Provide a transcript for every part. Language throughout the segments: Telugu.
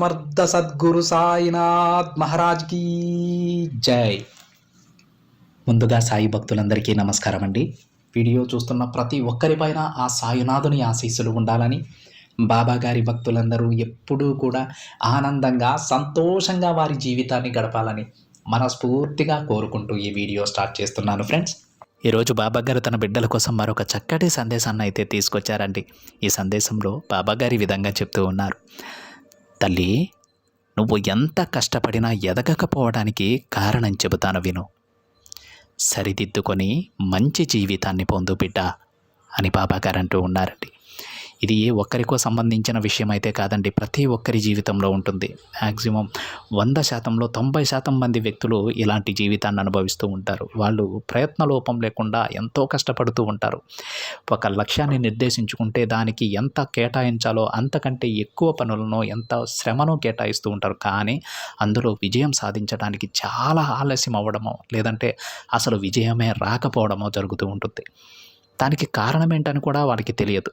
సమర్థ సద్గురు సాయినాథ్ మహారాజ్కి జై. ముందుగా సాయి భక్తులందరికీ నమస్కారం అండి. వీడియో చూస్తున్న ప్రతి ఒక్కరిపైన ఆ సాయినాథుని ఆశీస్సులు ఉండాలని బాబా గారి భక్తులందరూ ఎప్పుడూ కూడా ఆనందంగా సంతోషంగా వారి జీవితాన్ని గడపాలని మనస్ఫూర్తిగా కోరుకుంటూ ఈ వీడియో స్టార్ట్ చేస్తున్నాను ఫ్రెండ్స్. ఈరోజు బాబా గారు తన బిడ్డల కోసం మరొక చక్కటి సందేశాన్ని అయితే తీసుకొచ్చారండి. ఈ సందేశంలో బాబా గారి విధంగా చెప్తూ ఉన్నారు. తల్లి నువ్వు ఎంత కష్టపడినా ఎదగకపోవడానికి కారణం చెబుతాను విను. సరిదిద్దుకొని మంచి జీవితాన్ని పొందు బిడ్డ అని బాబాగారు అంటూ ఉన్నారండి. ఇది ఏ ఒక్కరికో సంబంధించిన విషయం అయితే కాదండి. ప్రతి ఒక్కరి జీవితంలో ఉంటుంది. మ్యాక్సిమం వంద శాతంలో తొంభై శాతం మంది వ్యక్తులు ఇలాంటి జీవితాన్ని అనుభవిస్తూ ఉంటారు. వాళ్ళు ప్రయత్న లోపం లేకుండా ఎంతో కష్టపడుతూ ఉంటారు. ఒక లక్ష్యాన్ని నిర్దేశించుకుంటే దానికి ఎంత కేటాయించాలో అంతకంటే ఎక్కువ పనులను ఎంత శ్రమను కేటాయిస్తూ ఉంటారు. కానీ అందులో విజయం సాధించడానికి చాలా ఆలస్యం అవ్వడమో లేదంటే అసలు విజయమే రాకపోవడమో జరుగుతూ ఉంటుంది. దానికి కారణం ఏంటని కూడా వాళ్ళకి తెలియదు.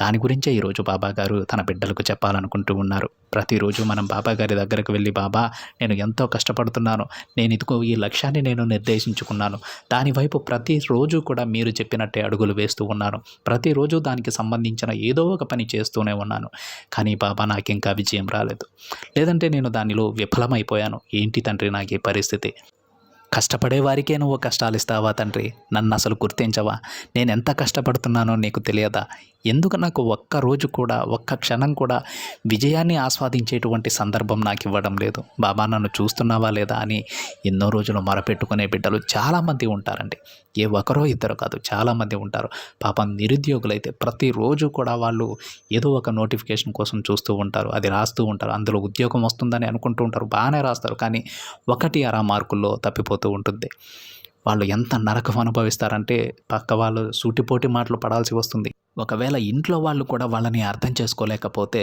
దాని గురించే ఈరోజు బాబాగారు తన బిడ్డలకు చెప్పాలనుకుంటూ ఉన్నారు. ప్రతిరోజు మనం బాబాగారి దగ్గరకు వెళ్ళి బాబా నేను ఎంతో కష్టపడుతున్నాను. నేను ఇదిగో ఈ లక్ష్యాన్ని నేను నిర్దేశించుకున్నాను. దానివైపు ప్రతిరోజు కూడా మీరు చెప్పినట్టే అడుగులు వేస్తూ ఉన్నాను. ప్రతిరోజు దానికి సంబంధించిన ఏదో ఒక పని చేస్తూనే ఉన్నాను. కానీ బాబా నాకు ఇంకా విజయం రాలేదు. లేదంటే నేను దానిలో విఫలమైపోయాను. ఏంటి తండ్రి నాకు ఈ పరిస్థితి? కష్టపడే వారికే నువ్వు కష్టాలు ఇస్తావా తండ్రి? నన్ను అసలు గుర్తించవా? నేను ఎంత కష్టపడుతున్నానో నీకు తెలియదా? ఎందుకు నాకు ఒక్క రోజు కూడా ఒక్క క్షణం కూడా విజయాన్ని ఆస్వాదించేటువంటి సందర్భం నాకు ఇవ్వడం లేదు? బాబా నన్ను చూస్తున్నావా లేదా అని ఎన్నో రోజులు మొరపెట్టుకునే బిడ్డలు చాలామంది ఉంటారండి. ఏ ఒకరో ఇద్దరు కాదు చాలామంది ఉంటారు. పాపం నిరుద్యోగులైతే ప్రతిరోజు కూడా వాళ్ళు ఏదో ఒక నోటిఫికేషన్ కోసం చూస్తూ ఉంటారు. అది రాస్తూ ఉంటారు. అందులో ఉద్యోగం వస్తుందని అనుకుంటూ ఉంటారు. బాగానే రాస్తారు. కానీ ఒకటి అరా మార్కుల్లో తప్పిపోతూ ఉంటుంది. వాళ్ళు ఎంత నరకం అనుభవిస్తారంటే పక్క వాళ్ళు సూటిపోటి మాటలు పడాల్సి వస్తుంది. ఒకవేళ ఇంట్లో వాళ్ళు కూడా వాళ్ళని అర్థం చేసుకోలేకపోతే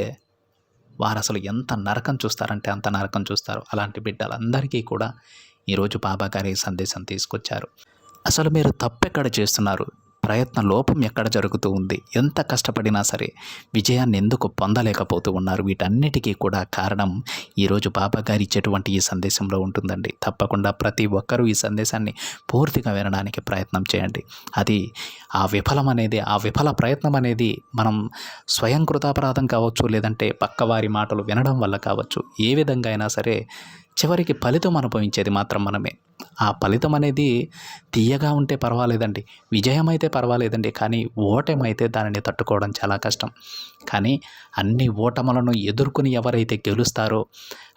వారు అసలు ఎంత నరకం చూస్తారంటే అంత నరకం చూస్తారు. అలాంటి బిడ్డలందరికీ కూడా ఈరోజు బాబా గారి సందేశం తీసుకొచ్చారు. అసలు మీరు తప్పెక్కడ చేస్తున్నారు? ప్రయత్న లోపం ఎక్కడ జరుగుతూ ఉంది? ఎంత కష్టపడినా సరే విజయాన్ని ఎందుకు పొందలేకపోతూ ఉన్నారు? వీటన్నిటికీ కూడా కారణం ఈరోజు బాబా గారు ఇచ్చేటువంటి ఈ సందేశంలో ఉంటుందండి. తప్పకుండా ప్రతి ఒక్కరూ ఈ సందేశాన్ని పూర్తిగా వినడానికి ప్రయత్నం చేయండి. అది ఆ విఫలం అనేది ఆ విఫల ప్రయత్నం అనేది మనం స్వయం కృతాపరాధం కావచ్చు లేదంటే పక్కవారి మాటలు వినడం వల్ల కావచ్చు ఏ విధంగా అయినా సరే చివరికి ఫలితం అనుభవించేది మాత్రం మనమే. ఆ ఫలితం అనేది తీయగా ఉంటే పర్వాలేదండి విజయం అయితే పర్వాలేదండి కానీ ఓటమైతే దానిని తట్టుకోవడం చాలా కష్టం. కానీ అన్ని ఓటములను ఎదుర్కొని ఎవరైతే గెలుస్తారో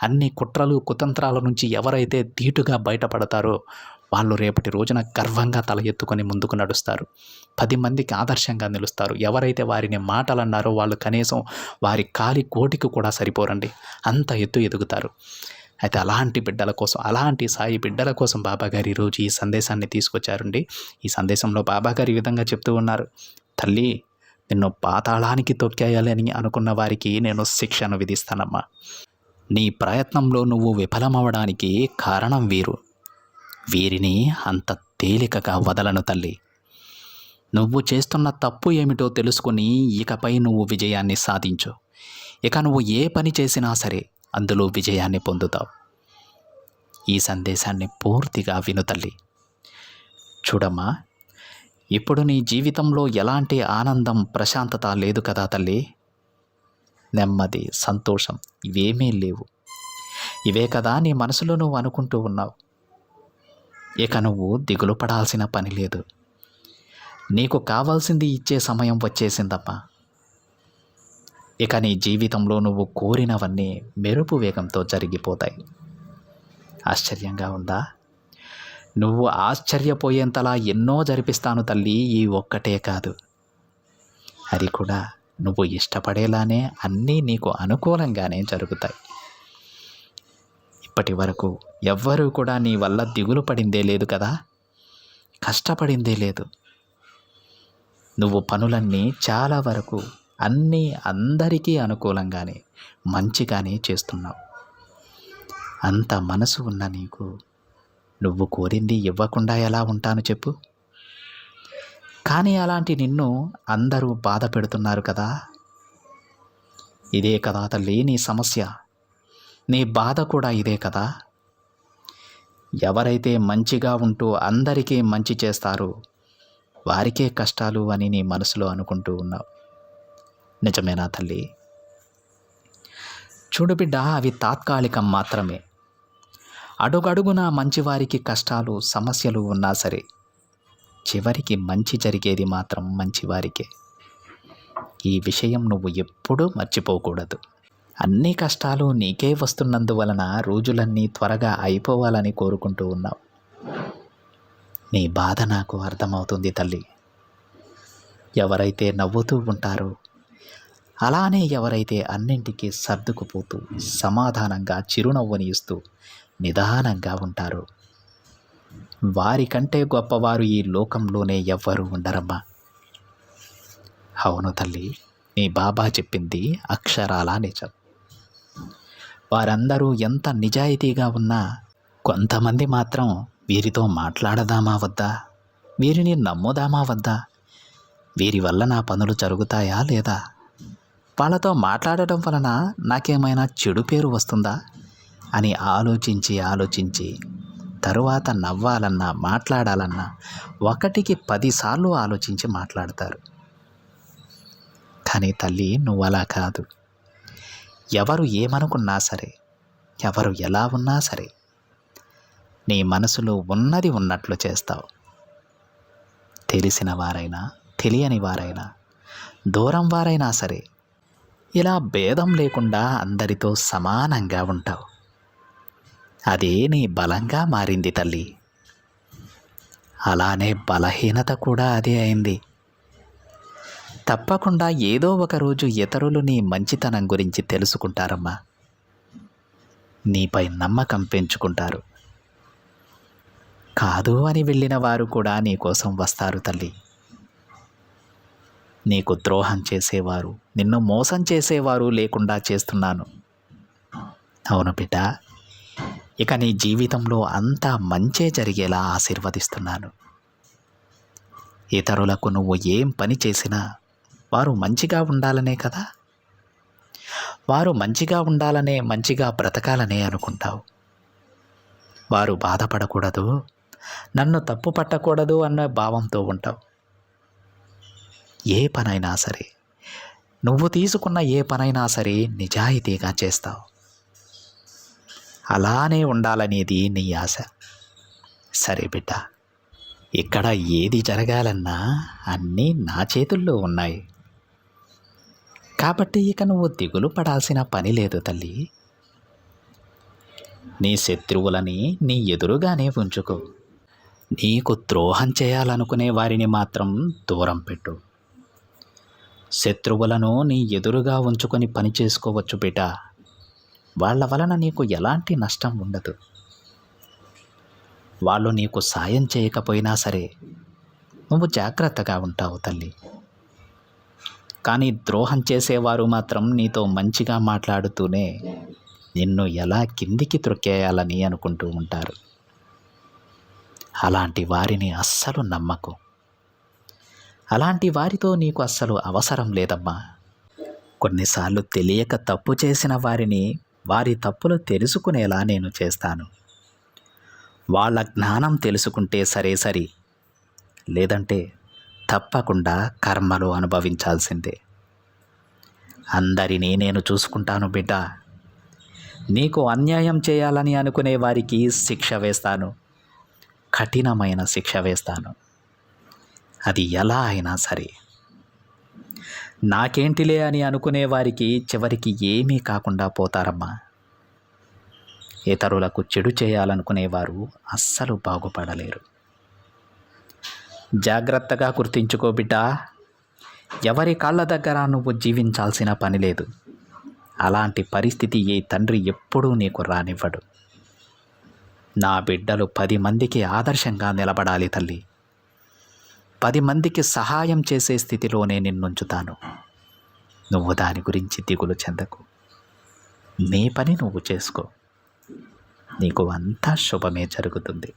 అన్ని కుట్రలు కుతంత్రాల నుంచి ఎవరైతే ధీటుగా బయటపడతారో వాళ్ళు రేపటి రోజున గర్వంగా తల ఎత్తుకొని ముందుకు నడుస్తారు. పది మందికి ఆదర్శంగా నిలుస్తారు. ఎవరైతే వారిని మాటలు అన్నారో వాళ్ళు కనీసం వారి కాలి కోటికి కూడా సరిపోరండి. అంత ఎత్తు ఎదుగుతారు. అయితే అలాంటి బిడ్డల కోసం అలాంటి సాయి బిడ్డల కోసం బాబాగారు ఈరోజు ఈ సందేశాన్ని తీసుకొచ్చారండి. ఈ సందేశంలో బాబాగారు ఈ విధంగా చెప్తూ ఉన్నారు తల్లి నిన్ను పాతాళానికి తొక్కేయాలని అనుకున్న వారికి నేను శిక్షను విధిస్తానమ్మా. నీ ప్రయత్నంలో నువ్వు విఫలమవడానికి కారణం వీరు. వీరిని అంత తేలికగా వదలను తల్లి. నువ్వు చేస్తున్న తప్పు ఏమిటో తెలుసుకుని ఇకపై నువ్వు విజయాన్ని సాధించు. ఇక నువ్వు ఏ పని చేసినా సరే అందులో విజయాన్ని పొందుతావు. ఈ సందేశాన్ని పూర్తిగా విను తల్లి. చూడమ్మా ఇప్పుడు నీ జీవితంలో ఎలాంటి ఆనందం ప్రశాంతత లేదు కదా తల్లి. నెమ్మది సంతోషం ఇవేమీ లేవు. ఇవే కదా నీ మనసులో నువ్వు అనుకుంటూ ఉన్నావు. ఇక నువ్వు దిగులు పడాల్సిన పని లేదు. నీకు కావాల్సింది ఇచ్చే సమయం వచ్చేసిందమ్మా. ఇక నీ జీవితంలో నువ్వు కోరినవన్నీ మెరుపు వేగంతో జరిగిపోతాయి. ఆశ్చర్యంగా ఉందా? నువ్వు ఆశ్చర్యపోయేంతలా ఎన్నో జరిపిస్తాను తల్లి ఈ ఒక్కటే కాదు. అది కూడా నువ్వు ఇష్టపడేలానే అన్నీ నీకు అనుకూలంగానే జరుగుతాయి. ఇప్పటి వరకు ఎవ్వరూ కూడా నీ వల్ల దిగులు పడిందే లేదు కదా? కష్టపడిందే లేదు. నువ్వు పనులన్నీ చాలా వరకు అన్నీ అందరికీ అనుకూలంగానే మంచిగానే చేస్తున్నావు. అంత మనసు ఉన్న నీకు నువ్వు కోరింది ఇవ్వకుండా ఎలా ఉంటాను చెప్పు. కానీ అలాంటి నిన్ను అందరూ బాధ పెడుతున్నారు కదా. ఇదే కదా తల్లి నీ సమస్య. నీ బాధ కూడా ఇదే కదా. ఎవరైతే మంచిగా ఉంటూ అందరికీ మంచి చేస్తారో వారికే కష్టాలు అని నీ మనసులో అనుకుంటూ ఉన్నావు. నిజమేనా తల్లి? చూడు బిడ్డ అవి తాత్కాలికం మాత్రమే. అడుగడుగున మంచివారికి కష్టాలు సమస్యలు ఉన్నా సరే చివరికి మంచి జరిగేది మాత్రం మంచివారికే. ఈ విషయం నువ్వు ఎప్పుడూ మర్చిపోకూడదు. అన్ని కష్టాలు నీకే వస్తున్నందువలన రోజులన్నీ త్వరగా అయిపోవాలని కోరుకుంటూ ఉన్నావు. నీ బాధ నాకు అర్థమవుతుంది తల్లి. ఎవరైతే నవ్వుతూ ఉంటారో అలానే ఎవరైతే అన్నింటికీ సర్దుకుపోతూ సమాధానంగా చిరునవ్వుని ఇస్తూ నిదానంగా ఉంటారు? వారికంటే గొప్పవారు ఈ లోకంలోనే ఎవ్వరూ ఉండరమ్మా. అవును తల్లి నీ బాబా చెప్పింది అక్షరాలా నిజం. వారందరూ ఎంత నిజాయితీగా ఉన్నా కొంతమంది మాత్రం వీరితో మాట్లాడదామా వద్దా? వీరిని నమ్ముదామా వద్దా? వీరి వల్ల నా పనులు జరుగుతాయా లేదా? వాళ్ళతో మాట్లాడటం వలన నాకేమైనా చెడు పేరు వస్తుందా? అని ఆలోచించి ఆలోచించి తరువాత నవ్వాలన్నా మాట్లాడాలన్నా ఒకటికి పదిసార్లు ఆలోచించి మాట్లాడతారు. కానీ తల్లి నువ్వు అలా కాదు. ఎవరు ఏమనుకున్నా సరే ఎవరు ఎలా ఉన్నా సరే నీ మనసులో ఉన్నది ఉన్నట్లు చేస్తావు. తెలిసిన వారైనా తెలియని వారైనా దూరం వారైనా సరే ఇలా భేదం లేకుండా అందరితో సమానంగా ఉంటావు. అదే నీ బలంగా మారింది తల్లి. అలానే బలహీనత కూడా అదే అయింది. తప్పకుండా ఏదో ఒక రోజు ఇతరులు నీ మంచితనం గురించి తెలుసుకుంటారమ్మా. నీపై నమ్మకం పెంచుకుంటారు. కాదు అని వెళ్ళిన వారు కూడా నీ కోసం వస్తారు తల్లి. నీకు ద్రోహం చేసేవారు నిన్ను మోసం చేసేవారు లేకుండా చేస్తున్నాను. అవును బిడ్డ ఇక నీ జీవితంలో అంతా మంచే జరిగేలా ఆశీర్వదిస్తున్నాను. ఇతరులకు నువ్వు ఏం పని చేసినా వారు మంచిగా ఉండాలనే కదా? వారు మంచిగా ఉండాలనే మంచిగా బ్రతకాలనే అనుకుంటావు. వారు బాధపడకూడదు నన్ను తప్పు పట్టకూడదు అన్న భావంతో ఉంటావు. ఏ పనైనా సరే. నువ్వు తీసుకున్న ఏ పనైనా సరే నిజాయితీగా చేస్తావు. అలానే ఉండాలనేది నీ ఆశ. సరే బిడ్డ ఇక్కడ ఏది జరగాలన్నా అన్నీ నా చేతుల్లో ఉన్నాయి. కాబట్టి ఇక నువ్వు దిగులు పడాల్సిన పని లేదు తల్లి. నీ శత్రువులని నీ ఎదురుగానే ఉంచుకో. నీకు ద్రోహం చేయాలనుకునే వారిని మాత్రం దూరం పెట్టు. శత్రువులను నీ ఎదురుగా ఉంచుకొని పని చేసుకోవచ్చు బిడ్డ. వాళ్ళ వలన నీకు ఎలాంటి నష్టం ఉండదు. వాళ్ళు నీకు సాయం చేయకపోయినా సరే నువ్వు జాగ్రత్తగా ఉంటావు తల్లి. కానీ ద్రోహం చేసేవారు మాత్రం నీతో మంచిగా మాట్లాడుతూనే నిన్ను ఎలా కిందికి త్రొక్కేయాలని అనుకుంటూ ఉంటారు. అలాంటి వారిని అస్సలు నమ్మకు. అలాంటి వారితో నీకు అస్సలు అవసరం లేదమ్మా. కొన్నిసార్లు తెలియక తప్పు చేసిన వారిని వారి తప్పులు తెలుసుకునేలా నేను చేస్తాను. వాళ్ళ జ్ఞానం తెలుసుకుంటే సరే సరి. లేదంటే తప్పకుండా కర్మలు అనుభవించాల్సిందే. అందరినీ నేను చూసుకుంటాను బిడ్డ. నీకు అన్యాయం చేయాలని అనుకునే వారికి శిక్ష వేస్తాను. కఠినమైన శిక్ష వేస్తాను. అది ఎలా అయినా సరే. నాకేంటిలే అని అనుకునే వారికి చివరికి ఏమీ కాకుండా పోతారమ్మా. ఇతరులకు చెడు చేయాలనుకునేవారు అస్సలు బాగుపడలేరు. జాగ్రత్తగా గుర్తించుకో బిడ్డా. ఎవరి కాళ్ళ దగ్గర నువ్వు జీవించాల్సిన పని లేదు. అలాంటి పరిస్థితి ఏ తండ్రి ఎప్పుడూ నీకు రానివ్వడు. నా బిడ్డలు పది మందికి ఆదర్శంగా నిలబడాలి తల్లి. పది మందికి సహాయం చేసే స్థితిలోనే నిన్నుంచుతాను. నువ్వు దాని గురించి దిగులు చెందకు. నీ పని నువ్వు చేసుకో. నీకు అంతా శుభమే జరుగుతుంది.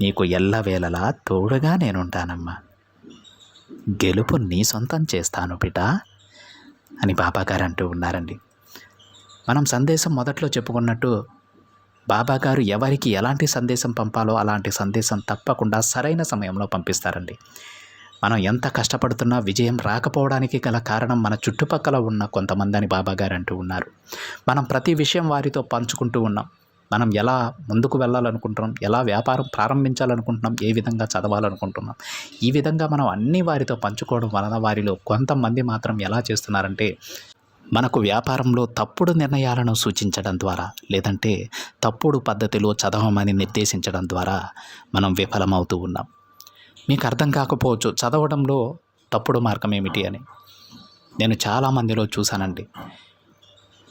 నీకు ఎల్లవేళలా తోడుగా నేనుంటానమ్మా. గెలుపు నీ సొంతం చేస్తాను బిటా అని బాబాగారు అంటూ ఉన్నారండి. మనం సందేశం మొదట్లో చెప్పుకున్నట్టు బాబా గారు ఎవరికి ఎలాంటి సందేశం పంపాలో అలాంటి సందేశం తప్పకుండా సరైన సమయంలో పంపిస్తారండి. మనం ఎంత కష్టపడుతున్నా విజయం రాకపోవడానికి గల కారణం మన చుట్టుపక్కల ఉన్న కొంతమంది అని బాబా గారు అంటూ ఉన్నారు. మనం ప్రతి విషయం వారితో పంచుకుంటూ ఉన్నాం. మనం ఎలా ముందుకు వెళ్ళాలనుకుంటున్నాం? ఎలా వ్యాపారం ప్రారంభించాలనుకుంటున్నాం? ఏ విధంగా చదవాలనుకుంటున్నాం? ఈ విధంగా మనం అన్ని వారితో పంచుకోవడం వలన వారిలో కొంతమంది మాత్రం ఎలా చేస్తున్నారంటే మనకు వ్యాపారంలో తప్పుడు నిర్ణయాలను సూచించడం ద్వారా లేదంటే తప్పుడు పద్ధతిలో చదవమని నిర్దేశించడం ద్వారా మనం విఫలమవుతూ ఉన్నాం. మీకు అర్థం కాకపోవచ్చు చదవడంలో తప్పుడు మార్గం ఏమిటి అని. నేను చాలామందిలో చూశానండి.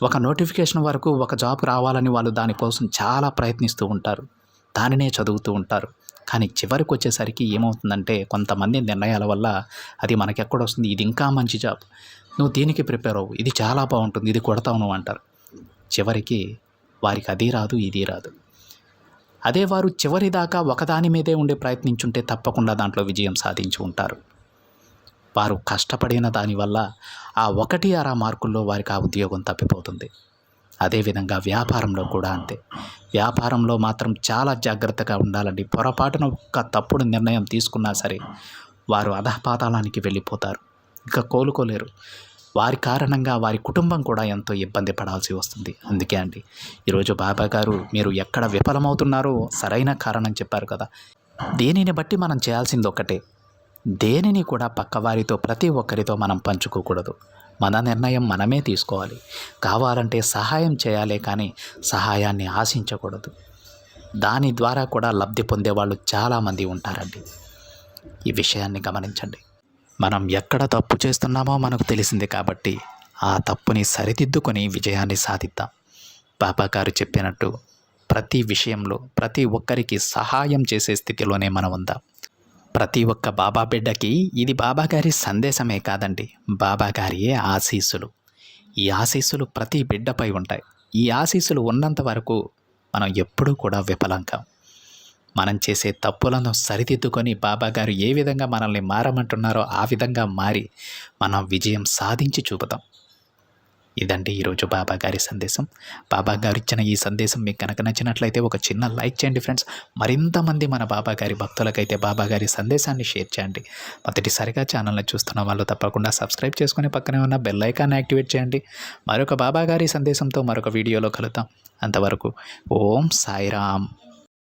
ఒక నోటిఫికేషన్ వరకు ఒక జాబ్ రావాలని వాళ్ళు దానికోసం చాలా ప్రయత్నిస్తూ ఉంటారు. దానినే చదువుతూ ఉంటారు. కానీ చివరికి వచ్చేసరికి ఏమవుతుందంటే కొంతమంది నిర్ణయాల వల్ల అది మనకెక్కడొస్తుంది? వస్తుంది ఇది ఇంకా మంచి జాబ్. నువ్వు దీనికి ప్రిపేర్ అవ్వు? ఇది చాలా బాగుంటుంది ఇది కొడతావు నువ్వు అంటారు. చివరికి వారికి అది రాదు ఇది రాదు. అదే వారు చివరి దాకా ఒకదాని మీదే ఉండే ప్రయత్నించుంటే తప్పకుండా దాంట్లో విజయం సాధించి ఉంటారు. వారు కష్టపడిన దానివల్ల ఆ ఒకటి అర మార్కుల్లో వారికి ఆ ఉద్యోగం తప్పిపోతుంది. అదేవిధంగా వ్యాపారంలో కూడా అంతే. వ్యాపారంలో మాత్రం చాలా జాగ్రత్తగా ఉండాలండి. పొరపాటున ఒక్క తప్పుడు నిర్ణయం తీసుకున్నా సరే వారు అధపాతాళానికి వెళ్ళిపోతారు. ఇంకా కోలుకోలేరు. వారి కారణంగా వారి కుటుంబం కూడా ఎంతో ఇబ్బంది పడాల్సి వస్తుంది. అందుకే అండి ఈరోజు బాబా గారు మీరు ఎక్కడ విఫలమవుతున్నారో సరైన కారణం చెప్పారు కదా. దేనిని బట్టి మనం చేయాల్సింది ఒకటే. దేనిని కూడా పక్కవారితో ప్రతి ఒక్కరితో మనం పంచుకోకూడదు. మన నిర్ణయం మనమే తీసుకోవాలి. కావాలంటే సహాయం చేయాలే కానీ సహాయాన్ని ఆశించకూడదు. దాని ద్వారా కూడా లబ్ధి పొందేవాళ్ళు చాలామంది ఉంటారండి. ఈ విషయాన్ని గమనించండి. మనం ఎక్కడ తప్పు చేస్తున్నామో మనకు తెలిసింది కాబట్టి ఆ తప్పుని సరిదిద్దుకొని విజయాన్ని సాధిద్దాం. బాబా గారు చెప్పినట్టు ప్రతి విషయంలో ప్రతి ఒక్కరికి సహాయం చేసే స్థితిలోనే మనం ఉందాం. ప్రతి ఒక్క బాబా బిడ్డకి ఇది బాబాగారి సందేశమే కాదండి బాబా గారియే ఆశీస్సులు. ఈ ఆశీస్సులు ప్రతి బిడ్డపై ఉంటాయి. ఈ ఆశీస్సులు ఉన్నంత వరకు మనం ఎప్పుడూ కూడా విఫలం కాం మనం చేసే తప్పులను సరిదిద్దుకొని బాబాగారు ఏ విధంగా మనల్ని మారమంటున్నారో ఆ విధంగా మారి మనం విజయం సాధించి చూపుతాం. ఇదండి ఈరోజు బాబా గారి సందేశం. బాబా గారు ఇచ్చిన ఈ సందేశం మీకు కనుక నచ్చినట్లయితే ఒక చిన్న లైక్ చేయండి ఫ్రెండ్స్. మరింతమంది మన బాబా గారి భక్తులకైతే బాబా గారి సందేశాన్ని షేర్ చేయండి. మొదటిసారిగా ఛానల్ని చూస్తున్న వాళ్ళు తప్పకుండా సబ్స్క్రైబ్ చేసుకుని పక్కనే ఉన్న బెల్ ఐకాన్ యాక్టివేట్ చేయండి. మరొక బాబా గారి సందేశంతో మరొక వీడియోలో కలుద్దాం. అంతవరకు ఓం సాయిరామ్.